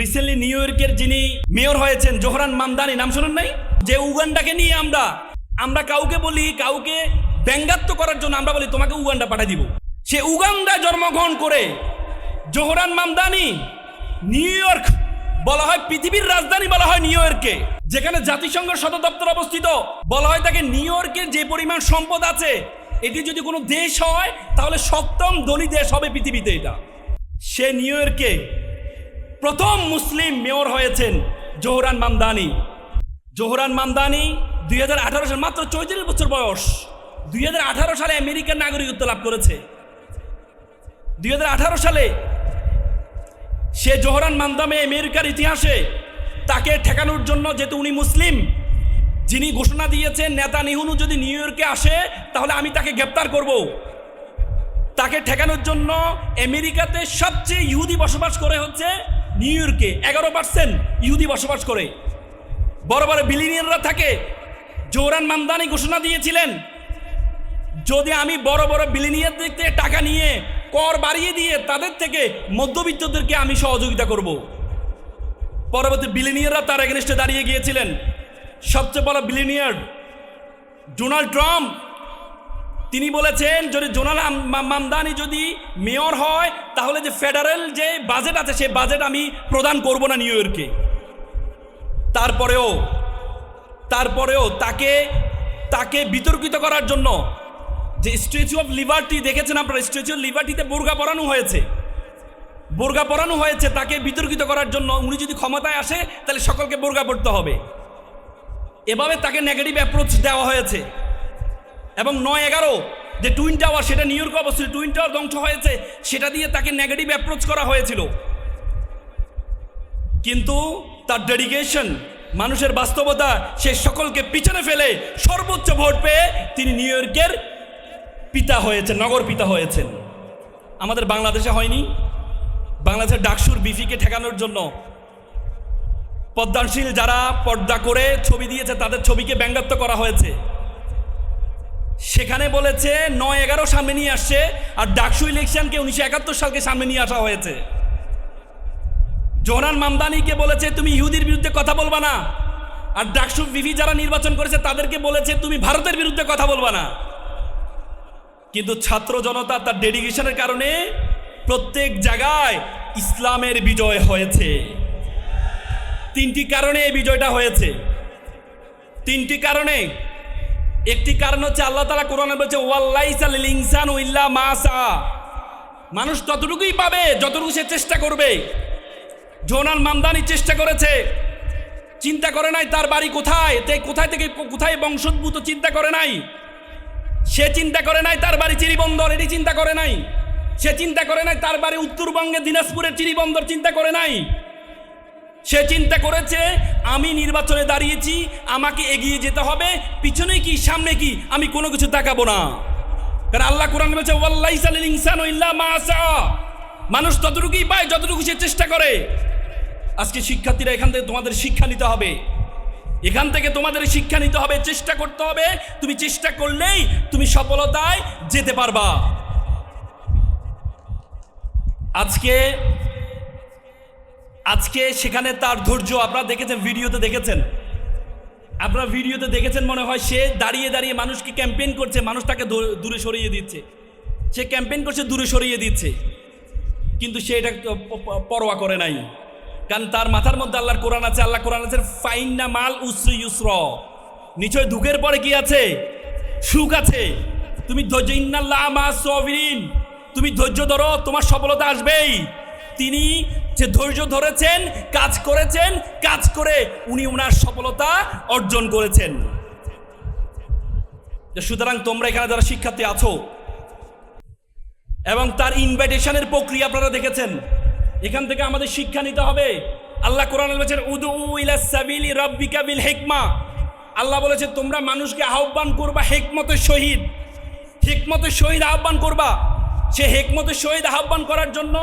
Recently new ইয়র্কের যিনি mayor হয়েছেন, জোহরান মামদানি, নাম শোনেন নাই? যে উগান্ডাকে নিয়ে আমরা আমরা কাউকে বলি, কাউকে ব্যঙ্গাত্ম করার জন্য আমরা বলি, তোমাকে উগান্ডা পাঠিয়ে দিব। সে উগান্ডায় জন্মগ্রহণ করে জোহরান মামদানি নিউ ইয়র্ক বলা হয়, পৃথিবীর রাজধানী বলা হয় নিউ ইয়র্ককে যেখানে জাতিসংঘ সদর দপ্তর অবস্থিত। বলা হয় তাকে নিউ ইয়র্কের যে পরিমাণ সম্পদ আছে, এটি যদি কোনো দেশ হয়, তাহলে সপ্তম ধনী দেশ হবে পৃথিবীতে এটা। সে নিউ ইয়র্কে প্রথম মুসলিম মেয়র হয়েছেন জোহরান মামদানি। জোহরান মামদানি দুই হাজার আঠারো সাল, মাত্র চৌত্রিশ বছর বয়স। দুই হাজার আঠারো সালে আমেরিকার নাগরিকত্ব লাভ করেছে। দুই হাজার আঠারো সালে সে জোহরান মান্দামে আমেরিকার ইতিহাসে তাকে ঠেকানোর জন্য যেহেতু উনি মুসলিম, যিনি ঘোষণা দিয়েছেন নেতা নিহুনু যদি নিউ ইয়র্কে আসে, তাহলে আমি তাকে গ্রেপ্তার করব। তাকে ঠেকানোর জন্য আমেরিকাতে সবচেয়ে ইহুদি বসবাস করে হচ্ছে নিউ ইয়র্কে এগারো পার্সেন্ট ইহুদি বসবাস করে। বড় বড় বিলিনিয়াররা থাকে। জোহরান মামদানি ঘোষণা দিয়েছিলেন, যদি আমি বড় বড় বিলিনিয়ারদের থেকে টাকা নিয়ে কর বাড়িয়ে দিয়ে তাদের থেকে মধ্যবিত্তদেরকে আমি সহযোগিতা করব। পরবর্তী বিলিনিয়াররা তার এগেনস্টে দাঁড়িয়ে গিয়েছিলেন। সবচেয়ে বড় বিলিনিয়ার ডোনাল্ড ট্রাম্প তিনি বলেছেন, যদি জোনাল মামদানি যদি মেয়র হয়, তাহলে যে ফেডারেল যে বাজেট আছে, সেই বাজেট আমি প্রদান করব না নিউ ইয়র্কে। তারপরেও তারপরেও তাকে তাকে বিতর্কিত করার জন্য যে স্ট্যাচু অফ লিবার্টি দেখেছেন আপনারা, স্ট্যাচু অফ লিবার্টিতে বোরগা পরানো হয়েছে। বোরগা পরানো হয়েছে, তাকে বিতর্কিত করার জন্য উনি যদি ক্ষমতায় আসে, তাহলে সকলকে বোরগা পড়তে হবে। এভাবে তাকে নেগেটিভ অ্যাপ্রোচ দেওয়া হয়েছে। এবং নয় এগারো, যে টুইন টাওয়ার সেটা নিউ ইয়র্কে অবস্থিত। টুইন টাওয়ার ধ্বংস হয়েছে, সেটা দিয়ে তাকে নেগেটিভ অ্যাপ্রোচ করা হয়েছিল। কিন্তু তার ডেডিকেশন মানুষের বাস্তবতা, সে সকলকে পিছনে ফেলে সর্বোচ্চ ভোট পেয়ে তিনি নিউ ইয়র্কের পিতা হয়েছেন, নগর পিতা হয়েছেন। আমাদের বাংলাদেশে হয়নি। বাংলাদেশের ডাকসুর বিফিকে ঠেকানোর জন্য পদ্মাশীল যারা পর্দা করে ছবি দিয়েছে, তাদের ছবিকে ব্যঙ্গাত্ব করা হয়েছে। সেখানে বলেছে, নয় এগারো সামনে নিয়ে আসছে, আর ডাকসু ইলেকশনকে উনিশশো একাত্তর সালকে সামনে নিয়ে আসা হয়েছে। জোহরান মামদানিকে বলেছে, তুমি ইহুদির বিরুদ্ধে কথা বলবা না। আর ডাকসু বিভি যারা নির্বাচন করেছে, তাদেরকে বলেছে, তুমি ভারতের বিরুদ্ধে কথা বলবা না। কিন্তু ছাত্র জনতা তার ডেডিকেশনের কারণে প্রত্যেক জায়গায় ইসলামের বিজয় হয়েছে। তিনটি কারণে এই বিজয়টা হয়েছে। তিনটি কারণে একটি কারণ হচ্ছে আল্লাহ তালা কোরআনে বলছে, ওয়াল্লাইসাল ইল্লা মাসা মানুষ ততটুকুই পাবে, যতটুকু সে চেষ্টা করবে। জোনাল মামদানি চেষ্টা করেছে, চিন্তা করে নাই তার বাড়ি কোথায়, তে কোথায় থেকে কোথায় বংশোদ্ভূত চিন্তা করে নাই। সে চিন্তা করে নাই তার বাড়ি চিরিবন্দর, এটি চিন্তা করে নাই। সে চিন্তা করে নাই তার বাড়ি উত্তরবঙ্গে দিনাজপুরের চিরিবন্দর চিন্তা করে নাই। সে চিন্তা করেছে, আমি নির্বাচনে দাঁড়িয়েছি, আমাকে এগিয়ে যেতে হবে, পিছনে কি, সামনে কি, আমি কোনো কিছু তাকাবো না। কারণ আল্লাহ কোরআন বলছে মানুষ ততটুকুই পায়, যতটুকু সে চেষ্টা করে। আজকে শিক্ষার্থীরা এখান থেকে তোমাদের শিক্ষা নিতে হবে। এখান থেকে তোমাদের শিক্ষা নিতে হবে, চেষ্টা করতে হবে। তুমি চেষ্টা করলেই তুমি সফলতায় যেতে পারবা। আজকে আজকে সেখানে তার ধৈর্য, আপনারা দেখেছেন, ভিডিওতে দেখেছেন। আপনারা ভিডিওতে দেখেছেন মনে হয় সে দাঁড়িয়ে দাঁড়িয়ে মানুষকে ক্যাম্পেইন করছে মানুষ তাকে দূরে- সরিয়ে দিচ্ছে। সে ক্যাম্পেইন করছে, দূরে সরিয়ে দিচ্ছে। কিন্তু সে এটা পরোয়া করে নাই। কারণ তার মাথার মধ্যে আল্লাহর কোরআন আছে আল্লাহ কোরআন আছে ফাইন না মাল উসরি ইউসর। নিশ্চয় দুঃখের পরে কি আছে? সুখ আছে। তুমি ধৈর্য, ইন্নাল্লাহ মা সবিরিন। তুমি ধৈর্য ধরো, তোমার সফলতা আসবেই। তিনি যে ধৈর্য ধরেছেন, কাজ করেছেন, কাজ করে উনি ওনার সফলতা অর্জন করেছেন। সুতরাং তোমরা এখানে যারা শিক্ষার্থী আছো, এবং তার ইনভাইটেশনের প্রক্রিয়া আপনারা দেখেছেন, এখান থেকে আমাদের শিক্ষা নিতে হবে। আল্লাহ কোরআন বলেছেন উদু ইলা সাবিলি রাব্বিকা বিল হিকমা। আল্লাহ বলেছে, তোমরা মানুষকে আহ্বান করবা হেকমতের শহীদ। হেকমতের শহীদ আহ্বান করবা। সে হেকমতের শহীদ আহ্বান করার জন্য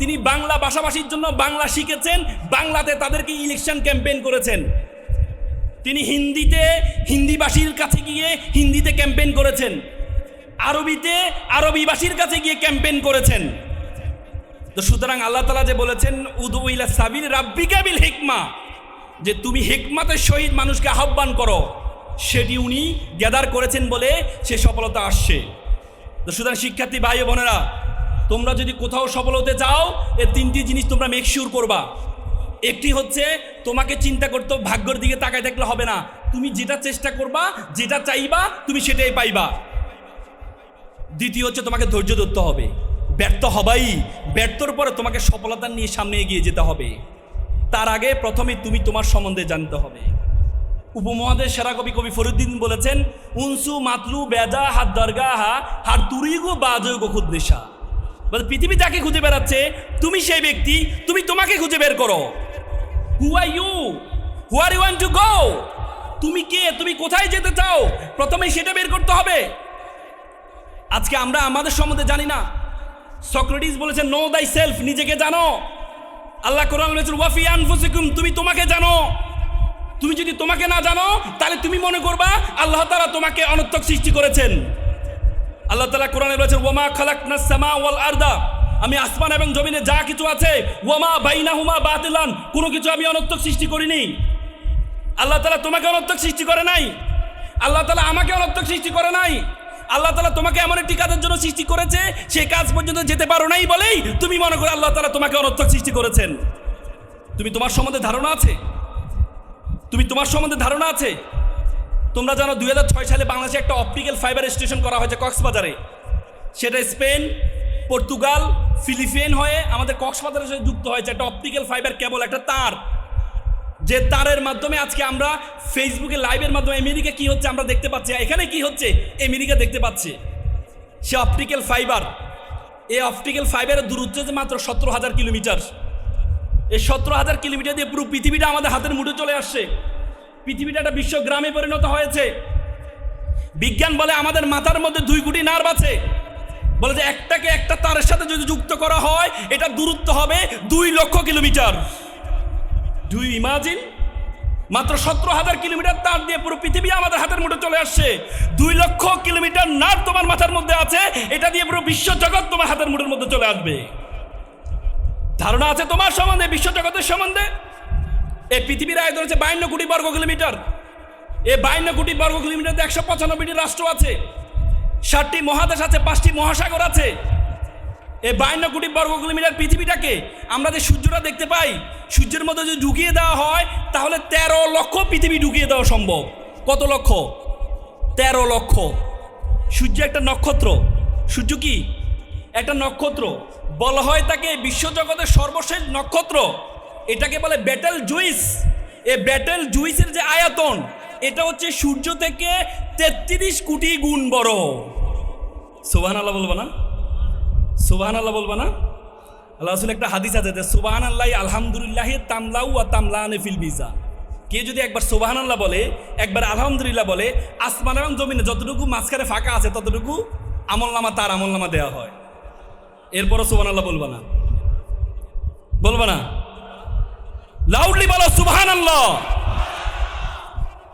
তিনি বাংলা ভাষাভাষীর জন্য বাংলা শিখেছেন, বাংলাতে তাদেরকে ইলেকশন ক্যাম্পেইন করেছেন। তিনি হিন্দিতে, হিন্দিভাষীর কাছে গিয়ে হিন্দিতে ক্যাম্পেইন করেছেন। আরবিতে, আরবিভাষীর কাছে গিয়ে ক্যাম্পেইন করেছেন। তো সুতরাং আল্লাহ তালা যে বলেছেন উদু ইলা সাবিল রাব্বিকা বিল হিকমা যে তুমি হিকমাতের সহিত মানুষকে আহ্বান করো, সেটি উনি গ্যাদার করেছেন বলে সে সফলতা আসছে। তো সুতরাং শিক্ষার্থী ভাই বোনেরা তোমরা যদি কোথাও সফল হতে চাও, এ তিনটি জিনিস তোমরা মেকশিওর করবা। একটি হচ্ছে, তোমাকে চিন্তা করতে ভাগ্যর দিকে তাকায় থাকলে হবে না। তুমি যেটা চেষ্টা করবা, যেটা চাইবা, তুমি সেটাই পাইবা। দ্বিতীয় হচ্ছে, তোমাকে ধৈর্য ধরতে হবে। ব্যর্থ হবাই। ব্যর্থর পরে তোমাকে সফলতা নিয়ে সামনে এগিয়ে যেতে হবে। তার আগে প্রথমে তুমি তোমার সম্বন্ধে জানতে হবে। উপমহাদেশ সেরা কবি কবি ফরিদ্দিন বলেছেন, উনসু মাতলু বেজা হাত দরগা হা হার তুরিগো বাজয় খুদ নেশা বলে পৃথিবী যাকে খুঁজে বেড়াচ্ছে, তুমি সেই ব্যক্তি, তুমি তোমাকে খুঁজে বের করো। Who are you who are you want to go তুমি কে? তুমি কোথায় যেতে চাও? প্রথমে সেটা বের করতে হবে। আজকে আমরা আমাদের সম্বন্ধে জানি না। সক্রেটিস বলেছেন নো দাই সেলফ নিজেকে জানো। আল্লাহ কোরআন বলেছেন, ওয়াফি আনফুসিকুম, তুমি তোমাকে জানো। তুমি যদি তোমাকে না জানো, তাহলে তুমি মনে করবা, আল্লাহ তাআলা তোমাকে অনর্থক সৃষ্টি করেছেন। আল্লাহ তাআলা কোরআনে বলেছেন ওয়ামা খালাকনাস সামা ওয়াল আরদা। আমি আসমান এবং জমিনে যা কিছু আছে ওয়ামা বাইনাহুমা বাতিলান। কোনো কিছু আমি অনর্থক সৃষ্টি করিনি। আল্লাহ তালা তোমাকে অনর্থক সৃষ্টি করে নাই। আল্লাহ তালা আমাকে অনর্থক সৃষ্টি করে নাই। আল্লাহ তালা তোমাকে এমন একটি কাজের জন্য সৃষ্টি করেছে, সে কাজ পর্যন্ত যেতে পারো নাই বলেই তুমি মনে করো আল্লাহ তালা তোমাকে অনর্থক সৃষ্টি করেছেন। তুমি তোমার সম্বন্ধে ধারণা আছে? তুমি তোমার সম্বন্ধে ধারণা আছে? তোমরা জানো দু হাজার ছয় সালে বাংলাদেশে একটা অপটিক্যাল ফাইবার স্টেশন করা হয়েছে কক্সবাজারে। সেটা স্পেন, পর্তুগাল, ফিলিপিন হয়ে আমাদের কক্সবাজারের সাথে যুক্ত হয়েছে একটা অপটিক্যাল ফাইবার কেবল, একটা তার। যে তারের মাধ্যমে আজকে আমরা ফেসবুকে লাইভের মাধ্যমে আমেরিকা কি হচ্ছে আমরা দেখতে পাচ্ছি। এখানে কি হচ্ছে আমেরিকা দেখতে পাচ্ছে। সে অপটিক্যাল ফাইবার। এই অপটিক্যাল ফাইবারের দূরত্ব হচ্ছে মাত্র সতেরো হাজার কিলোমিটার। এই সতেরো হাজার কিলোমিটার দিয়ে পুরো পৃথিবীটা আমাদের হাতের মুঠে চলে আসছে। পৃথিবীটা একটা বিশ্ব গ্রামে পরিণত হয়েছে। বিজ্ঞান বলে আমাদের মাথার মধ্যে দুই কোটি নার্ভ আছে। বলে যে একটাকে একটা তারের সাথে যদি যুক্ত করা হয়, এটা দূরত্ব হবে দুই লক্ষ কিলোমিটার। ডু ইমাজিন মাত্র সতেরো হাজার কিলোমিটার তার দিয়ে পুরো পৃথিবী আমাদের হাতের মুঠে চলে আসছে। দুই লক্ষ কিলোমিটার নার্ভ তোমার মাথার মধ্যে আছে, এটা দিয়ে পুরো বিশ্ব জগৎ তোমার হাতের মুঠের মধ্যে চলে আসবে। ধারণা আছে তোমার সম্বন্ধে? বিশ্ব জগতের সম্বন্ধে? এই পৃথিবীর আয়তন হচ্ছে বায়ান্ন কোটি বর্গ কিলোমিটার। এই বায়ান্ন কোটি বর্গ কিলোমিটার একশো পঁচানব্বইটি রাষ্ট্র আছে। ষাটটি মহাদেশ আছে, পাঁচটি মহাসাগর আছে। এই বায়ান্ন কোটি বর্গ কিলোমিটার পৃথিবীটাকে আমরা যে সূর্যটা দেখতে পাই, সূর্যের মধ্যে যদি ঢুকিয়ে দেওয়া হয়, তাহলে তেরো লক্ষ পৃথিবী ঢুকিয়ে দেওয়া সম্ভব। কত লক্ষ? তেরো লক্ষ। সূর্য একটা নক্ষত্র। সূর্য কি? একটা নক্ষত্র। বলা হয় তাকে বিশ্বজগতের সর্বশেষ নক্ষত্র। এটাকে বলে ব্যাটেল জুইস এই ব্যাটেল জুইসের যে আয়তন, এটা হচ্ছে সূর্য থেকে তেত্রিশ কোটি গুণ বড়। সোহান আল্লাহ বলব না? সোহান আল্লাহ বলব না? আল্লাহ আসলে একটা হাদিস আছে যে সোবাহান আল্লাহ আলহামদুলিল্লাহ তামলাউ আর তামলানে ফিল বিজা কে যদি একবার সোবাহান আল্লাহ বলে, একবার আলহামদুলিল্লাহ বলে, আসমান এবং জমিনে যতটুকু মাঝখানে ফাঁকা আছে, ততটুকু আমলনামা তার আমলনামা দেওয়া হয়। এরপরও সোবান আল্লাহ বলব না। বলব না? লাউডলি বলো সুবহান আল্লাহ